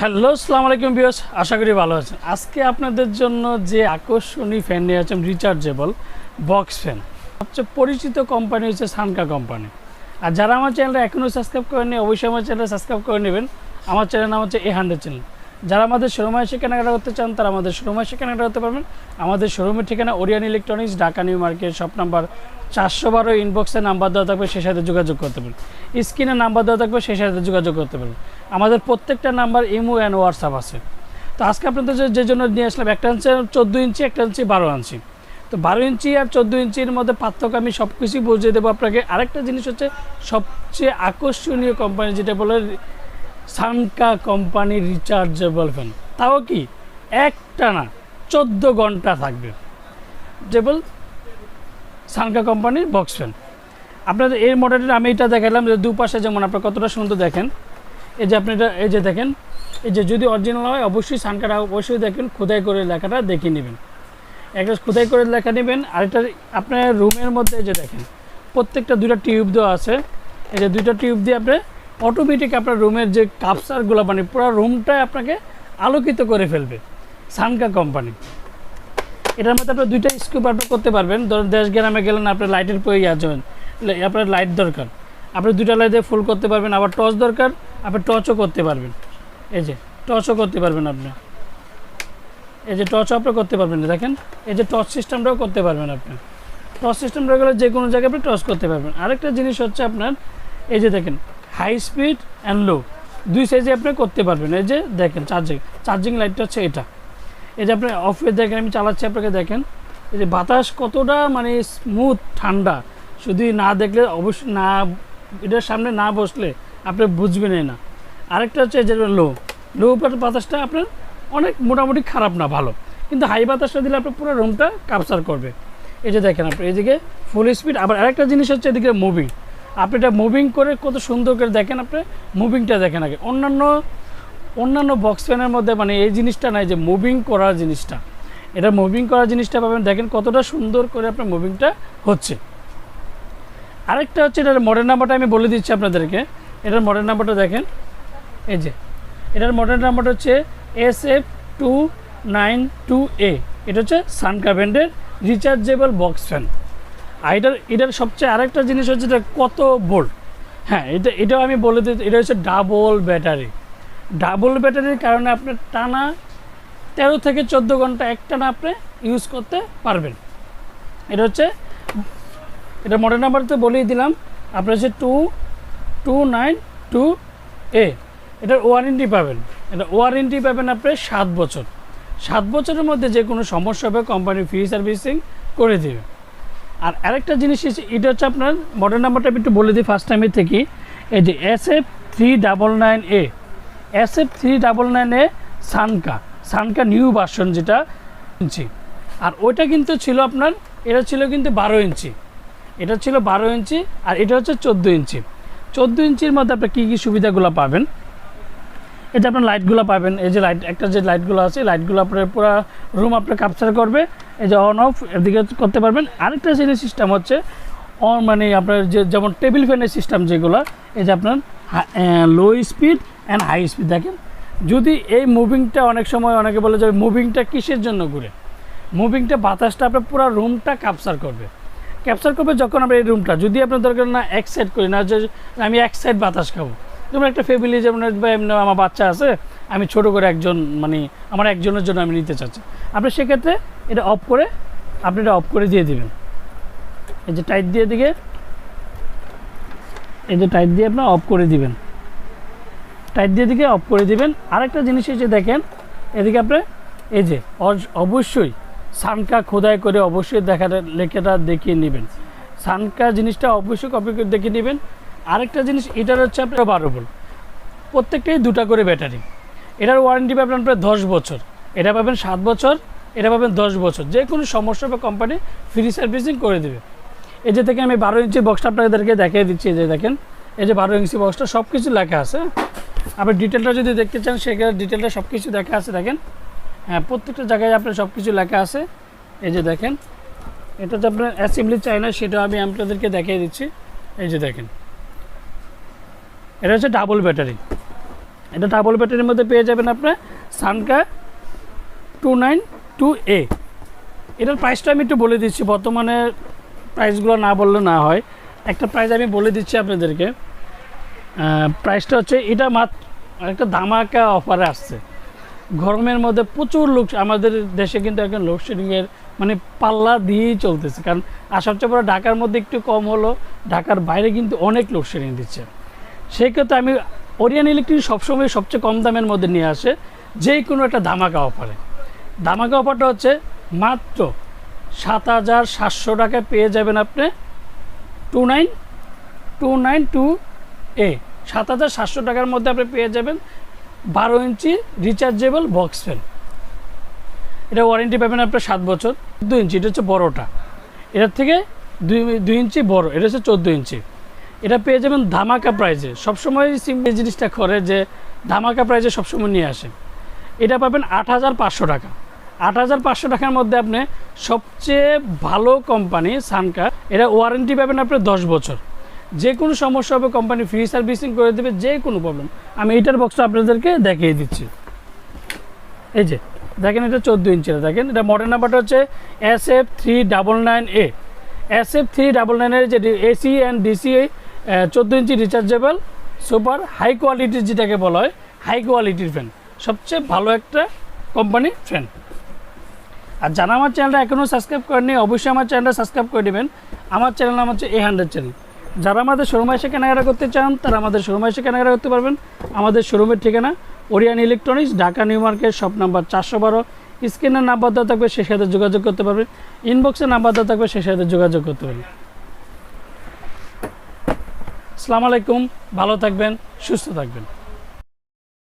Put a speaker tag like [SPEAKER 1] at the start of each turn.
[SPEAKER 1] Hello, সালাম আলাইকুম বিয়স আশা করি ভালো আছেন। আজকে আপনাদের জন্য যে আকর্ষণীয় ফ্যান নিয়ে আছেন রিচার্জেবল বক্স ফ্যান। সবচেয়ে পরিচিত কোম্পানি হচ্ছে সানকা কোম্পানি আর যারা আমার চ্যানেলটা এখনও সাবস্ক্রাইব করেনি অবশ্যই আমার চ্যানেলটা সাবস্ক্রাইব করে নেবেন। আমার চ্যানেল নাম হচ্ছে এ হান্ড্রেড চ্যানেল যারা আমাদের শোরুমে এসে কেনাকাটা করতে চান, তারা আমাদের শোরুমে এসে কেনাকাটা করতে পারবেন। আমাদের শোরুমের ঠিকানা Orion electronics, Dhaka new market, shop number চারশো বারো ইনবক্সে নাম্বার দেওয়া থাকবে, সেই সাথে যোগাযোগ করতে পারেন স্ক্রিনে নাম্বার দেওয়া থাকবে, সেই সাথে যোগাযোগ করতে পারেন আমাদের প্রত্যেকটা নাম্বার ইমো অ্যান্ড হোয়াটসঅ্যাপ আছে। তো আজকে আপনাদের যে- জন্য নিয়ে আসলাম, একটা হচ্ছে চোদ্দ ইঞ্চি, একটা হচ্ছে বারো ইঞ্চি। তো বারো ইঞ্চি আর চোদ্দ ইঞ্চির মধ্যে পার্থক্য আমি সব কিছুই বুঝিয়ে দেবো আপনাকে। আরেকটা জিনিস হচ্ছে, সবচেয়ে আকর্ষণীয় কোম্পানি যেটা বলে সানকা কোম্পানি রিচার্জেবল ফ্যান তাও কি? একটা না, চোদ্দ ঘণ্টা থাকবে। যেবল সানকা কোম্পানির বক্স ফ্যান আপনাদের এই মডেলটা আমি এটা দেখালাম যে দুপাশে যেমন আপনার কতটা সুন্দর দেখেন, এই যে আপনি এটা, এই যে দেখেন, এই যে যদি অরিজিনাল হয়, অবশ্যই সানকাটা অবশ্যই দেখেন, খোদাই করে লেখাটা দেখে নেবেন। একটা খোদাই করে লেখা নেবেন, আরেকটা আপনার রুমের মধ্যে এই যে দেখেন, প্রত্যেকটা দুইটা টিউব দেওয়া আছে। এই যে দুইটা টিউব দিয়ে আপনি অটোমেটিক আপনার রুমের যে কাপসারগুলো মানে পুরো রুমটাই আপনাকে আলোকিত করে ফেলবে সানকা কোম্পানি এটার মধ্যে আপনার দুইটা স্কুপ আপনি করতে পারবেন। ধরুন দেশ গ্রামে গেলেন আপনার লাইটের প্রয়োজন আপনার লাইট দরকার। আপনি দুইটা লাইটে ফুল করতে পারবেন, আবার টর্চ দরকার, আপনি টর্চও করতে পারবেন। এই যে টর্চও করতে পারবেন আপনি। এই যে টর্চ আপনি করতে পারবেন, দেখেন, এই যে টর্চ সিস্টেমটাও করতে পারবেন আপনি। টর্চ সিস্টেমটা গেলে যে কোনো জায়গায় আপনি টর্চ করতে পারবেন। আরেকটা জিনিস হচ্ছে আপনার, এই যে দেখেন হাই স্পিড অ্যান্ড লো দুই সাইজে আপনি করতে পারবেন। এই যে দেখেন চার্জিং চার্জিং লাইটটা হচ্ছে এটা। এই যে আপনি অফে দেখেন, আমি চালাচ্ছি আপনাকে দেখেন। এই যে বাতাস কতটা মানে স্মুথ ঠান্ডা। শুধু না দেখলে অবশ্যই না, এটার সামনে না বসলে আপনি বুঝবেনই না। আরেকটা হচ্ছে যে লো লো বাতাসটা আপনার অনেক মোটামুটি খারাপ না, ভালো। কিন্তু হাই বাতাসটা দিলে আপনার পুরো রুমটা কাপচার করবে। এই যে দেখেন আপনি এদিকে ফুল স্পিড আবার আরেকটা জিনিস হচ্ছে এদিকে মুভিং আপনি এটা মুভিং করে কত সুন্দর করে দেখেন আপনি মুভিংটা দেখেন আগে। অন্যান্য অন্যান্য বক্স ফ্যানের মধ্যে মানে এই জিনিসটা নাই যে মুভিং করার জিনিসটা। এটা মুভিং করার জিনিসটা পাবেন, দেখেন কতটা সুন্দর করে আপনার মুভিংটা হচ্ছে। আরেকটা হচ্ছে এটার মডেল নাম্বারটা আমি বলে দিচ্ছি আপনাদেরকে। এটার মডেল নাম্বারটা দেখেন। এই যে, এটার মডেল নাম্বারটা হচ্ছে S F two nine two A এটা হচ্ছে সানকা ব্র্যান্ডের রিচার্জেবল বক্স ফ্যান আর এটার সবচেয়ে আরেকটা জিনিস হচ্ছে এটা কত বোল্ট। হ্যাঁ এটা, এটাও আমি বলে দিই, এটা হচ্ছে ডাবল ব্যাটারি। ডাবল ব্যাটারির কারণে আপনার টানা তেরো থেকে চোদ্দ ঘণ্টা একটানা আপনি ইউজ করতে পারবেন। এটা হচ্ছে, এটা মডেল নাম্বার তো বলেই দিলাম, আপনার হচ্ছে two two nine two A এটার ওয়ারেন্টি পাবেন। এটা ওয়ারেন্টি পাবেন আপনি সাত বছর। সাত বছরের মধ্যে যে কোনো সমস্যা হবে কোম্পানি ফ্রি সার্ভিসিং করে দেবে। আর আরেকটা জিনিস এটা হচ্ছে আপনার মডেল নাম্বারটা আমি একটু বলে দিই ফার্স্ট টাইমের থেকে। এই যে S F three double nine A S F three double nine A Sanaka Sanaka new version যেটা ইঞ্চি আর ওইটা কিন্তু ছিল আপনার, এটা ছিল কিন্তু বারো ইঞ্চি এটা ছিল বারো ইঞ্চি আর এটা হচ্ছে চোদ্দ ইঞ্চি চোদ্দ ইঞ্চির মধ্যে আপনি কী কী সুবিধাগুলো পাবেন? যে আপনার লাইটগুলো পাবেন, এই যে লাইট একটা যে লাইটগুলো আছে লাইটগুলো আপনার পুরো রুম আপনার ক্যাপচার করবে। এই যে অন অফ এদিকে করতে পারবেন। আরেকটা যে সিস্টেম হচ্ছে অন মানে আপনার যে যেমন টেবিল ফ্যানের সিস্টেম যেগুলো, এই যে আপনার low speed and high speed দেখেন, যদি এই মুভিংটা অনেক সময় অনেকে বলে যে মুভিংটা কিসের জন্য ঘুরে? মুভিংটা বাতাসটা আপনার পুরো রুমটা ক্যাপচার করবে। ক্যাপচার করবে যখন আমরা এই রুমটা যদি আপনার দরকার না এক সাইড করি, না যে আমি এক সাইড বাতাস খাব। যেমন একটা ফ্যামিলি যেমন এমনি আমার বাচ্চা আছে, আমি ছোট করে একজন মানে আমার একজনের জন্য আমি নিতে চাচ্ছি। আপনি সেক্ষেত্রে এটা অফ করে আপনি এটা অফ করে দিয়ে দিবেন। এই যে টাইট দিয়ে দিকে এই যে টাইট দিয়ে আপনার অফ করে দিবেন। টাইট দিয়ে দিকে অফ করে দিবেন। আরেকটা জিনিস এই যে দেখেন, এদিকে আপনি, এই যে অবশ্যই সানকা খোদাই করে অবশ্যই দেখাটা লেখাটা দেখিয়ে নেবেন। সানকা জিনিসটা অবশ্যই কপি করে দেখে নেবেন। আরেকটা জিনিস, এটার হচ্ছে আপনার বারো ভোল্ট। প্রত্যেকটাই দুটা করে ব্যাটারি। এটার ওয়ারেন্টি পাবেন আপনার দশ বছর। এটা পাবেন সাত বছর। এটা পাবেন দশ বছর। যে কোনো সমস্যা বা কোম্পানি ফ্রি সার্ভিসিং করে দেবে। এই যে থেকে আমি বারো ইঞ্চি বক্সটা আপনাদেরকে দেখিয়ে দিচ্ছি, এই যে দেখেন। এই যে বারো ইঞ্চি বক্সটা সব কিছু লেখা আছে। আপনি ডিটেলটা যদি দেখতে চান, সেখানে ডিটেলটা সব কিছু দেখা আছে, দেখেন। হ্যাঁ প্রত্যেকটা জায়গায় আপনার সব কিছু লেখা আছে। এই যে দেখেন। এটা যে আপনার অ্যাসেম্বলি চাই না সেটা আমি আপনাদেরকে দেখিয়ে দিচ্ছি। এই যে দেখেন। এটা হচ্ছে ডাবল ব্যাটারি এটা ডাবল ব্যাটারির মধ্যে পেয়ে যাবেন আপনার Sanaka two nine two A এটার প্রাইসটা আমি একটু বলে দিচ্ছি, বর্তমানে প্রাইসগুলো না বললে না হয়। একটা প্রাইস আমি বলে দিচ্ছি আপনাদেরকে। প্রাইসটা হচ্ছে, এটা মাত্র একটা ধামাকা অফারে আসছে। গরমের মধ্যে প্রচুর লোক, আমাদের দেশে কিন্তু এখন লোডশেডিংয়ের মানে পাল্লা দিয়েই চলতেছে। কারণ, আর সবচেয়ে বড় ঢাকার মধ্যে একটু কম হলো, ঢাকার বাইরে কিন্তু অনেক লোডশেডিং দিচ্ছে। সেই ক্ষেত্রে আমি ওরিয়ান ইলেকট্রিক সবসময় সবচেয়ে কম দামের মধ্যে নিয়ে আসে যে কোনো একটা ধামাকা অফারে ধামাকা অফারটা হচ্ছে মাত্র সাত হাজার সাতশো টাকায় পেয়ে যাবেন আপনি two nine two nine two A. সাত হাজার সাতশো টাকার মধ্যে আপনি পেয়ে যাবেন বারো ইঞ্চি রিচার্জেবল বক্স ফ্যান এটা ওয়ারেন্টি পাবেন আপনার সাত বছর। দু ইঞ্চি, এটা হচ্ছে বড়োটা। এটার থেকে দুই দুই ইঞ্চি বড়, এটা হচ্ছে চোদ্দ ইঞ্চি। এটা পেয়ে যাবেন ধামাকা প্রাইজে সবসময় সিম এই জিনিসটা করে যে ধামাকা প্রাইজে সবসময় নিয়ে আসে এটা পাবেন আট হাজার পাঁচশো টাকা। আট হাজার পাঁচশো টাকার মধ্যে আপনি সবচেয়ে ভালো কোম্পানি সানকা, এটা ওয়ারেন্টি পাবেন আপনি দশ বছর। যে কোনো সমস্যা হবে, কোম্পানি ফ্রি সার্ভিসিং করে দেবে, যে কোনো প্রবলেম আমি এইটার বক্সটা আপনাদেরকে দেখিয়ে দিচ্ছি। এই যে, দেখেন এটা চোদ্দ ইঞ্চিটা দেখেন এটা মডেল নাম্বারটা হচ্ছে S F three double nine A S F three double নাইনের যে এসি অ্যান্ড ডিসি চোদ্দ ইঞ্চি রিচার্জেবল সুপার হাই কোয়ালিটির যেটাকে বলা হয় হাই কোয়ালিটির ফ্যান সবচেয়ে ভালো একটা কোম্পানি ফ্যান আর যারা আমার চ্যানেলটা এখনও সাবস্ক্রাইব করেনি অবশ্যই আমার চ্যানেলটা সাবস্ক্রাইব করে দেবেন। আমার চ্যানেল নাম হচ্ছে এ হান্ড্রেড চ্যানেল যারা আমাদের শোরুমে এসে কেনাকাটা করতে চান, তারা আমাদের শোরুমে এসে কেনাকাটা করতে পারবেন। আমাদের শোরুমের ঠিকানা Orion electronics Dhaka new market shop number চারশো বারো। স্ক্রিনের নাম্বার দেওয়া থাকবে, সে সাথে যোগাযোগ করতে পারবেন। ইনবক্সের নাম্বার দেওয়া থাকবে, সে সাথে যোগাযোগ করতে পারবেন। আসসালামু আলাইকুম, ভালো থাকবেন, সুস্থ থাকবেন।